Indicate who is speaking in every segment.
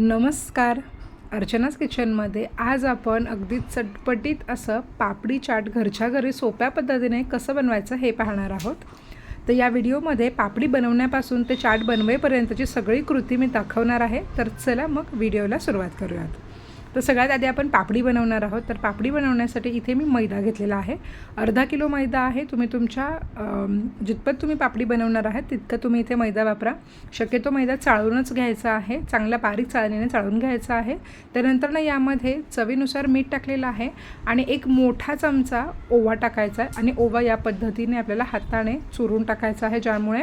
Speaker 1: नमस्कार. अर्चनाच किचनमध्ये आज आपण अगदी चटपटीत असं पापडी चाट घरच्या घरी सोप्या पद्धतीने कसं बनवायचं हे पाहणार आहोत. तर या व्हिडिओमध्ये पापडी बनवण्यापासून ते चाट बनवेपर्यंतची सगळी कृती मी दाखवणार आहे. तर चला मग व्हिडिओला सुरुवात करूयात. तर सगळ्यात आधी आपण पापडी बनवणार आहोत. तर पापडी बनवण्यासाठी इथे मी मैदा घेतलेला आहे. अर्धा किलो मैदा आहे. तुम्ही तुमच्या जितपत तुम्ही पापडी बनवणार आहात तितकं तुम्ही इथे मैदा वापरा. शक्यतो मैदा चाळूनच घ्यायचा आहे. चांगला बारीक चाळणीने चाळून घ्यायचा आहे. त्यानंतर ना यामध्ये चवीनुसार मीठ टाकलेलं आहे आणि एक मोठा चमचा ओवा टाकायचा आहे आणि ओवा या पद्धतीने आपल्याला हाताने चुरून टाकायचा आहे ज्यामुळे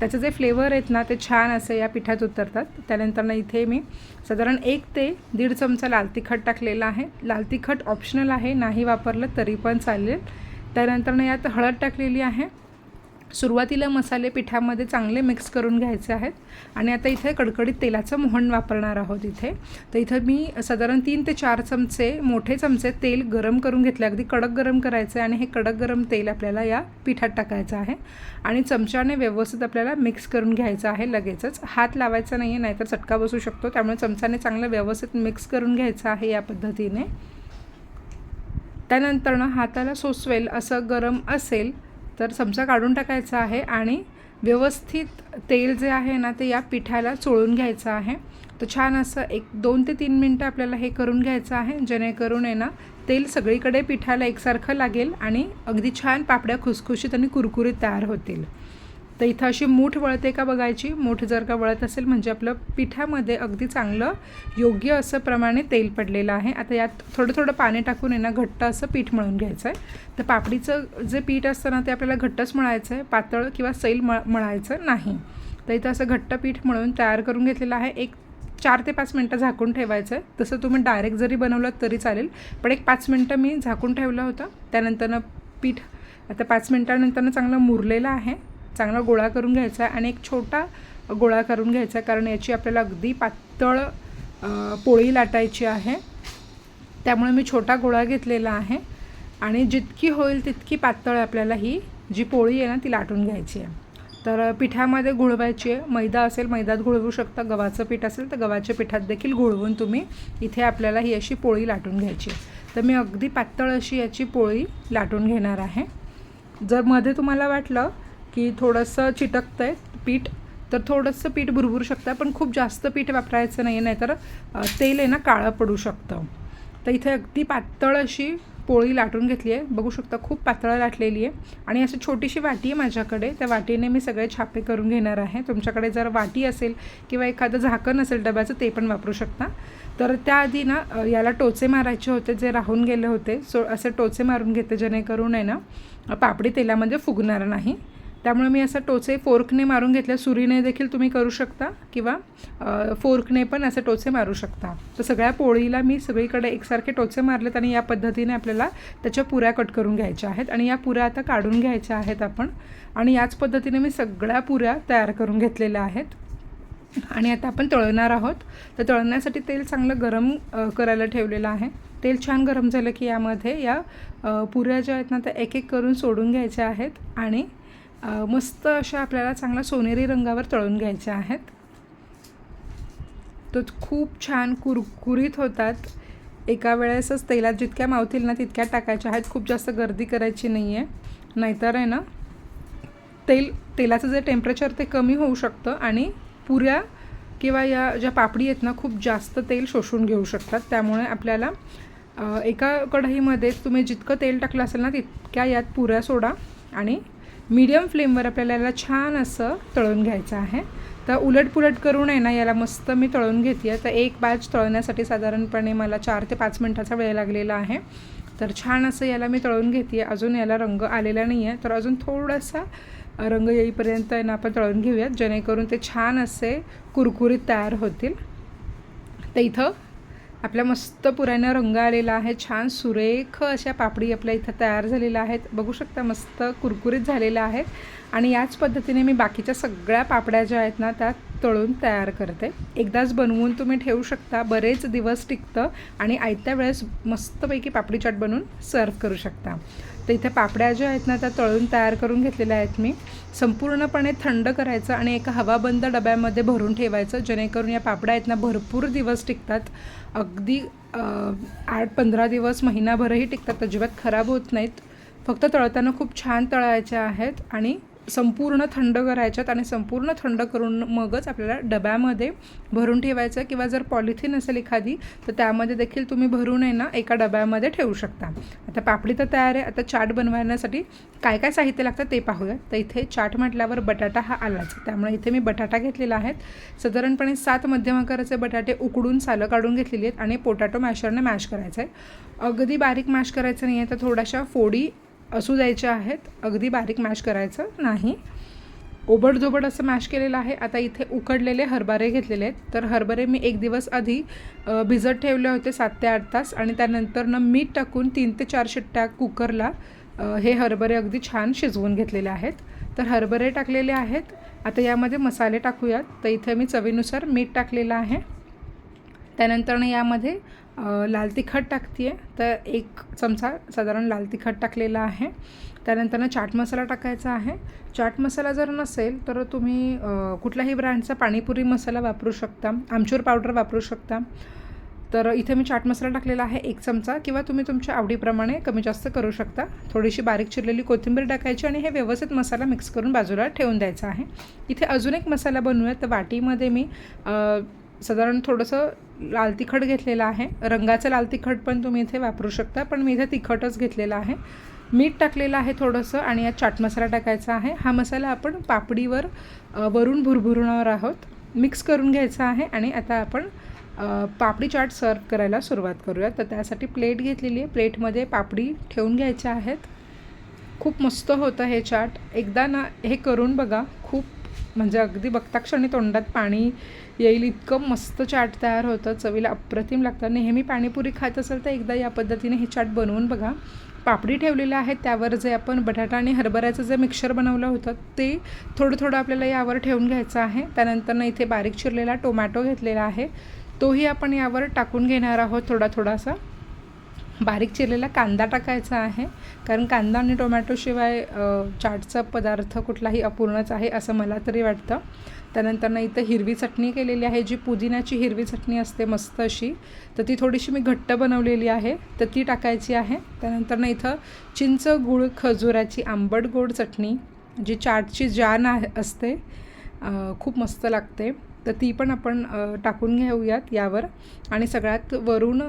Speaker 1: त्याचे जे फ्लेवर आहेत ना ते छान असे या पिठात उतरतात. त्यानंतर ना इथे मी साधारण एक ते दीड चमचा लाल तिखट टाकलेला आहे. लाल तिखट ऑप्शनल आहे नाही वापरलं तरी पण चालेल. त्यानंतर ना यात हळद टाकलेली आहे. सुरुवातीला मसाले पिठामध्ये चांगले मिक्स करून घ्यायचे आहेत. आणि आता इथे कडकडीत तेलाचं मोहन वापरणार आहोत इथे. तर इथं मी साधारण तीन ते चार चमचे मोठे चमचे तेल गरम करून घेतले. अगदी कडक गरम करायचं आहे आणि हे कडक गरम तेल आपल्याला या पिठात टाकायचं आहे. आणि चमच्याने व्यवस्थित आपल्याला मिक्स करून घ्यायचं आहे लगेचच. हात लावायचा नाही आहे नाहीतर चटका बसू शकतो. त्यामुळे चमचाने चांगलं व्यवस्थित मिक्स करून घ्यायचं आहे या पद्धतीने. त्यानंतरनं हाताला सोसवेल असं गरम असेल तर चमचा काढून टाकायचा आहे आणि व्यवस्थित तेल जे आहे ना ते या पिठाला चोळून घ्यायचं आहे. तर छान असं एक दोन ते तीन मिनटं आपल्याला हे करून घ्यायचं आहे. जेणेकरून आहे ना तेल सगळीकडे पिठाला एकसारखं लागेल आणि अगदी छान पापड्या खुसखुशीत आणि कुरकुरीत तयार होतील. तर इथं अशी मूठ वळते का बघायची? मूठ जर का वळत असेल म्हणजे आपलं पिठामध्ये अगदी चांगलं योग्य असं प्रमाणे तेल पडलेलं आहे. आता यात थोडं थोडं पाणी टाकून आहे ना घट्ट असं पीठ मळून घ्यायचं आहे. तर पापडीचं जे पीठ असतं ना ते आपल्याला घट्टच मळायचं आहे. पातळ किंवा सैल मळ मळायचं नाही. तर इथं असं घट्ट पीठ मळून तयार करून घेतलेलं आहे. एक चार ते पाच मिनटं झाकून ठेवायचं आहे. तसं तुम्ही डायरेक्ट जरी बनवलं तरी चालेल. पण एक पाच मिनटं मी झाकून ठेवलं होतं. त्यानंतरनं पीठ आता पाच मिनटानंतरनं चांगलं मुरलेलं आहे. चांगला गोळा करून घ्यायचा आहे आणि एक छोटा गोळा करून घ्यायचा आहे कारण याची आपल्याला अगदी पातळ पोळी लाटायची आहे. त्यामुळे मी छोटा गोळा घेतलेला आहे आणि जितकी होईल तितकी पातळ आपल्याला ही जी पोळी आहे ना ती लाटून घ्यायची आहे. तर पिठामध्ये गुळवायची आहे. मैदा असेल मैदात गुळवू शकता. गव्हाचं पीठ असेल तर गव्हाच्या पिठात देखील गुळवून तुम्ही इथे आपल्याला ही अशी पोळी लाटून घ्यायची आहे. तर मी अगदी पातळ अशी याची पोळी लाटून घेणार आहे. जर मध्ये तुम्हाला वाटलं की थोडंसं चिटकतं आहे पीठ तर थोडंसं पीठ भुरभुरू शकतं पण खूप जास्त पीठ वापरायचं नाही आहे नाहीतर तेल आहे ना काळं पडू शकतं. तर इथे अगदी पातळ अशी पोळी लाटून घेतली आहे. बघू शकता खूप पातळ लाटलेली आहे. आणि अशी छोटीशी वाटी आहे माझ्याकडे. त्या वाटीने मी सगळे छापे करून घेणार आहे. तुमच्याकडे जर वाटी असेल किंवा एखादं झाकण असेल डब्याचं ते पण वापरू शकता. तर त्याआधी ना याला टोचे मारायचे होते जे राहून गेले होते. सो असे टोचे मारून घेते जेणेकरून आहे ना पापडी तेलामध्ये फुगणार नाही. त्यामुळे मी असं टोचे फोर्कने मारून घेतल्या. सुरीने देखील तुम्ही करू शकता किंवा फोर्कने पण असे टोचे मारू शकता. तर सगळ्या पोळीला मी सगळीकडे एकसारखे टोचे मारलेत आणि या पद्धतीने आपल्याला त्याच्या पुऱ्या कट करून घ्यायच्या आहेत आणि या पुऱ्या आता काढून घ्यायच्या आहेत आपण. आणि याच पद्धतीने मी सगळ्या पुऱ्या तयार करून घेतलेल्या आहेत. आणि आता आपण तळणार आहोत. तर तळण्यासाठी तेल चांगलं गरम करायला ठेवलेलं आहे. तेल छान गरम झालं की यामध्ये या पुऱ्या ज्या आहेत ना त्या एक एक करून सोडून घ्यायच्या आहेत. आणि मस्त अशा आपल्याला चांगला सोनेरी रंगावर तळून घ्यायच्या आहेत. तो खूप छान कुरकुरीत होतात. एका वेळेसच तेलात जितक्या मावतील ना तितक्या टाकायच्या आहेत. खूप जास्त गर्दी करायची नाही आहे नाहीतर आहे ना तेल तेलाचं जे टेम्परेचर ते कमी होऊ शकतं आणि पुऱ्या किंवा या ज्या पापडी आहेत ना खूप जास्त तेल शोषून घेऊ शकतात. त्यामुळे आपल्याला एका कढईमध्ये तुम्ही जितकं तेल टाकलं असेल ना तितक्या यात पुऱ्या सोडा आणि मीडियम फ्लेमवर आपल्याला याला छान असं तळून घ्यायचं आहे. तर उलटपुलट करून आहे ना याला मस्त मी तळून घेते आहे. तर एक बॅच तळण्यासाठी साधारणपणे मला चार ते पाच मिनटाचा वेळ लागलेला आहे. तर छान असं याला मी तळून घेते आहे. अजून याला रंग आलेला नाही आहे तर अजून थोडासा रंग येईपर्यंत आहे ना आपण तळून घेऊयात. जेणेकरून ते छान असे कुरकुरीत तयार होतील. तर इथं आपल्या मस्त पुऱ्यानं रंग आलेला आहे छान सुरेख अशा पापडी आपल्या इथं तयार झालेल्या आहेत. बघू शकता मस्त कुरकुरीत झालेल्या आहेत आणि याच पद्धतीने मी बाकीच्या सगळ्या पापड्या ज्या आहेत ना त्या तळून तयार करते. एकदाच बनवून तुम्ही ठेवू शकता. बरेच दिवस टिकतं आणि आयत्या वेळेस मस्तपैकी पापडी चाट बनवून सर्व करू शकता. तर इथे पापड्या ज्या आहेत ना त्या तळून तयार करून घेतलेल्या आहेत मी. संपूर्णपणे थंड करायचं आणि एका हवाबंद डब्यामध्ये भरून ठेवायचं जेणेकरून या पापड्या आहेत ना भरपूर दिवस टिकतात. अगदी आठ पंधरा दिवस महिनाभरही टिकतात. अजिबात खराब होत नाहीत. फक्त तळताना खूप छान तळायच्या आहेत आणि संपूर्ण थंड करायच्यात आणि संपूर्ण थंड करून मगच आपल्याला डब्यामध्ये भरून ठेवायचं किंवा जर पॉलिथिन असेल एखादी तर त्यामध्ये देखील तुम्ही भरून आहे ना एका डब्यामध्ये ठेवू शकता. आता पापडी तर तयार आहे. आता चाट बनवण्यासाठी काय काय साहित्य लागतं ते पाहूया. तर इथे चाट म्हटल्यावर बटाटा हा आलाच. त्यामुळे इथे मी बटाटा घेतलेला आहे. साधारणपणे सात मध्यम आकाराचे बटाटे उकडून सालं काढून घेतलेली आहेत आणि पोटॅटो मॅशरने मॅश करायचं आहे. अगदी बारीक मॅश करायचं नाही आहे तर थोड्याशा फोडी असू द्यायच्या आहेत अगदी बारीक मॅश करायचं नाही. ओबडधोबड असं मॅश केलेलं आहे. आता इथे उकडलेले हरभरे घेतलेले आहेत. तर हरभरे मी एक दिवस आधी भिजत ठेवले होते सात ते आठ तास आणि त्यानंतर न मीठ टाकून तीन ते चार शिट्ट्या कुकरला हे हरभरे अगदी छान शिजवून घेतलेले आहेत. तर हरभरे टाकलेले आहेत. आता यामध्ये मसाले टाकूयात. तर इथे मी चवीनुसार मीठ टाकलेलं आहे. त्यानंतरनं यामध्ये लाल तिखट टाकते आहे तर एक चमचा साधारण लाल तिखट टाकलेला आहे. त्यानंतरनं चाट मसाला टाकायचा आहे. चाट मसाला जर नसेल तर तुम्ही कुठल्याही ब्रँडचा पाणीपुरी मसाला वापरू शकता आमचूर पावडर वापरू शकता. तर इथे मी चाट मसाला टाकलेला आहे एक चमचा किंवा तुम्ही तुमच्या आवडीप्रमाणे कमी जास्त करू शकता. थोडीशी बारीक चिरलेली कोथिंबीर टाकायची आणि हे व्यवस्थित मसाला मिक्स करून बाजूला ठेवून द्यायचा आहे. इथे अजून एक मसाला बनवूया तर वाटीमध्ये मी साधारण थोडंसं लाल तिखट घेतलेलं आहे. रंगाचं लाल तिखट पण तुम्ही इथे वापरू शकता पण मी इथे तिखटच घेतलेलं आहे. मीठ टाकलेलं आहे थोडंसं आणि यात चाट मसाला टाकायचा आहे. हा मसाला आपण पापडीवर वरून भुरभुरणार आहोत. मिक्स करून घ्यायचा आहे आणि आता आपण पापडी चाट सर्व करायला सुरुवात करूया. तर त्यासाठी प्लेट घेतलेली आहे. प्लेटमध्ये पापडी ठेवून घ्यायच्या आहेत. खूप मस्त होतं हे चाट. एकदा ना हे करून बघा. खूप म्हणजे अगदी बघता क्षणी तोंडात पाणी येईल इतकं मस्त चाट तयार होतं चवीला अप्रतिम लागतं. नेहमी पाणीपुरी खात असेल तर एकदा या पद्धतीने हे चाट बनवून बघा. पापडी ठेवलेलं आहे त्यावर जे आपण बटाटा आणि हरभऱ्याचं जे मिक्सर बनवलं होतं ते थोडं थोडं आपल्याला यावर ठेवून घ्यायचं आहे. त्यानंतर इथे बारीक चिरलेला टोमॅटो घेतलेला आहे. तोही आपण यावर टाकून घेणार आहोत थोडा थोडासा. बारीक चिरलेला कांदा टाकायचा आहे. कारण कांदा आणि टोमॅटोशिवाय चाटचा पदार्थ कुठलाही अपूर्णच आहे असं मला तरी वाटतं. त्यानंतर इथं हिरवी चटणी केलेली आहे जी पुदिन्याची हिरवी चटणी असते मस्त अशी. तर ती थोडीशी मी घट्ट बनवलेली आहे तर ती टाकायची आहे. त्यानंतर इथं चिंच गुळ खजुराची आंबट गोड चटणी जी चाटची जान आहे असते खूप मस्त लागते. तर ती पण आपण टाकून घेऊयात यावर. आणि सगळ्यात वरून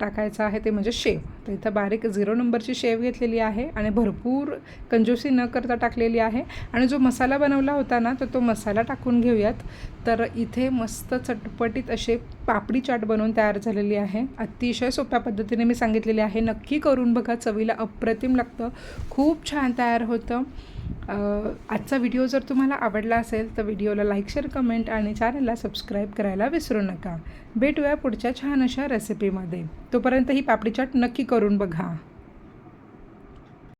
Speaker 1: टाकायचं आहे ते म्हणजे शेव. तर इथं बारीक झिरो नंबरची शेव घेतलेली आहे आणि भरपूर कंजूसी न करता टाकलेली आहे. आणि जो मसाला बनवला होता ना तर तो मसाला टाकून घेऊयात. तर इथे मस्त चटपटीत असे पापडी चाट बनवून तयार झालेली आहे. अतिशय सोप्या पद्धतीने मी सांगितलेली आहे. नक्की करून बघा. चवीला अप्रतिम लागतं. खूप छान तयार होतं. आजचा व्हिडिओ जर तुम्हाला आवडला असेल तर व्हिडिओला लाईक शेअर कमेंट आणि चॅनलला सबस्क्राईब करायला विसरू नका. भेटूया पुढच्या छान अशा रेसिपीमध्ये तोपर्यंत ही पापडी चाट नक्की करून बघा.